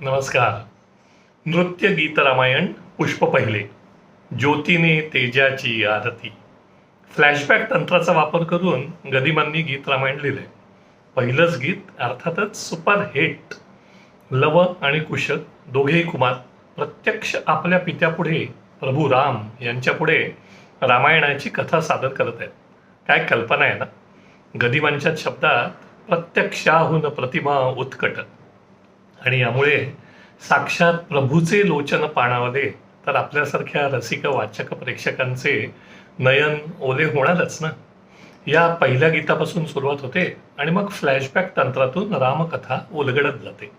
नमस्कार. नृत्य गीत रामायण पुष्प पहिले. ज्योतीने तेजाची आरती. फ्लॅशबॅक तंत्राचा वापर करून गदिमांनी गीत रामायण लिहिले. पहिलंच गीत अर्थातच सुपर हिट. लव आणि कुश दोघेही कुमार प्रत्यक्ष आपल्या पित्यापुढे प्रभू राम यांच्यापुढे रामायणाची कथा सादर करत आहेत. काय कल्पना आहे ना? गदिमांच्या शब्दात प्रत्यक्षाहून प्रतिमा उत्कट. आणि यामुळे साक्षात प्रभूचे लोचन पाणावले तर आपल्यासारख्या रसिक वाचक प्रेक्षकांचे नयन ओले होणारच ना? या पहिल्या गीतापासून सुरुवात होते आणि मग फ्लॅशबॅक तंत्रातून रामकथा उलगडत जाते.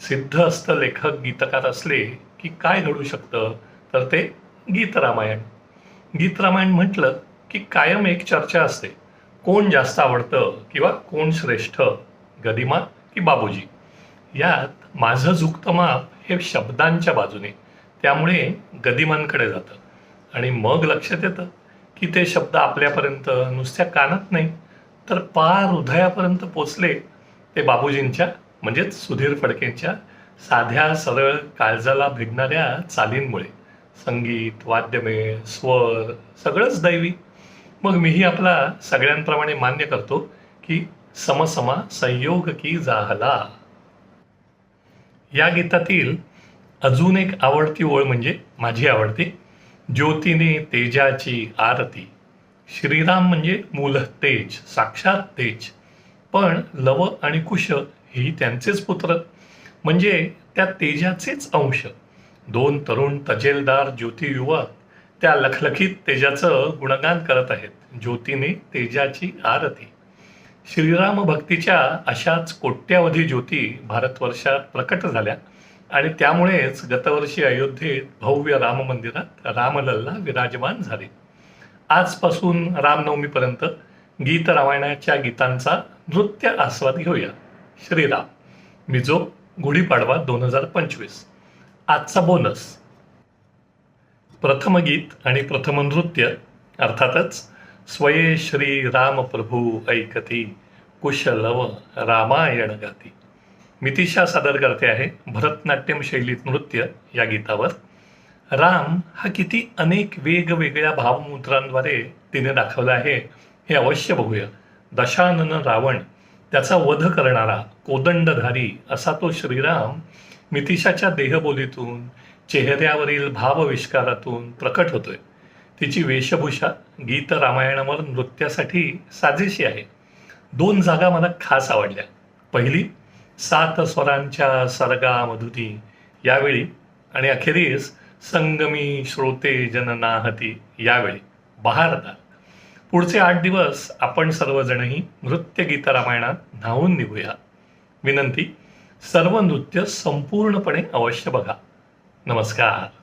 सिद्ध असतं लेखक गीतकार असले की काय घडू शकतं? तर ते गीत रामायण. गीत रामायण म्हटलं की कायम एक चर्चा असते. कोण जास्त आवडतं किंवा कोण श्रेष्ठ? गदिमा की बाबूजी? यात माझं झुकतं माप हे शब्दांच्या बाजूने त्यामुळे गदिमांकडे जातं. आणि मग लक्षात येतं की ते शब्द आपल्यापर्यंत नुसत्या कानात नाही तर पार हृदयापर्यंत पोचले ते बाबूजींच्या म्हणजेच सुधीर फडकेंच्या साध्या सरळ काळजाला भिडणाऱ्या चालींमुळे. संगीत वाद्यमेळ स्वर सगळंच दैवी. मग मीही आपला सगळ्यांप्रमाणे मान्य करतो की समसमा संयोग की जाहला. या गीतातील अजून एक आवडती ओळ म्हणजे माझी आवडती ज्योतीने तेजाची आरती. श्रीराम म्हणजे मूल तेज साक्षात तेज. पण लव आणि कुश ही त्यांचेच पुत्र म्हणजे त्या तेजाचेच अंश. दोन तरुण तजेलदार ज्योती युवक त्या लखलखीत तेजाचं गुणगान करत आहेत. ज्योतीने तेजाची आरती. श्रीराम भक्तीच्या अशाच कोट्यावधी ज्योती भारतवर्षात प्रकट झाल्या आणि त्यामुळेच गतवर्षी अयोध्येत भव्य राम मंदिरात रामलल्ला विराजमान झाले. आजपासून रामनवमीपर्यंत गीत रामायणाच्या गीतांचा नृत्य आस्वाद घेऊया. श्रीराम मिजो गुढीपाडवा दोन हजार पंचवीस. आजचा बोनस. प्रथम गीत आणि प्रथम नृत्य अर्थातच स्वये श्री राम प्रभू ऐकती कुशलव रामायण गाती मितिशा सादर करते आहे भरतनाट्यम शैलीत नृत्य या गीतावर. राम हा किती अनेक वेगवेगळ्या भावमुद्रांद्वारे तिने दाखवला आहे. हे अवश्य बघूया. दशानन रावण त्याचा वध करणारा कोदंडधारी असा तो श्रीराम मितिशाच्या देहबोलीतून चेहऱ्यावरील भावविष्कारातून प्रकट होतोय. तिची वेशभूषा गीत रामायणावर नृत्यासाठी साजेशी आहे. दोन जागा मला खास आवडल्या. पहिली सात स्वरांच्या सरगा मधुती यावेळी आणि अखेरीस संगमी श्रोते जननाहती. यावेळी बहारदार पुढचे आठ दिवस आपण सर्वजणही नृत्य गीत रामायणात न्हावून निघूया. विनंती सर्व नृत्य संपूर्णपणे अवश्य बघा. नमस्कार.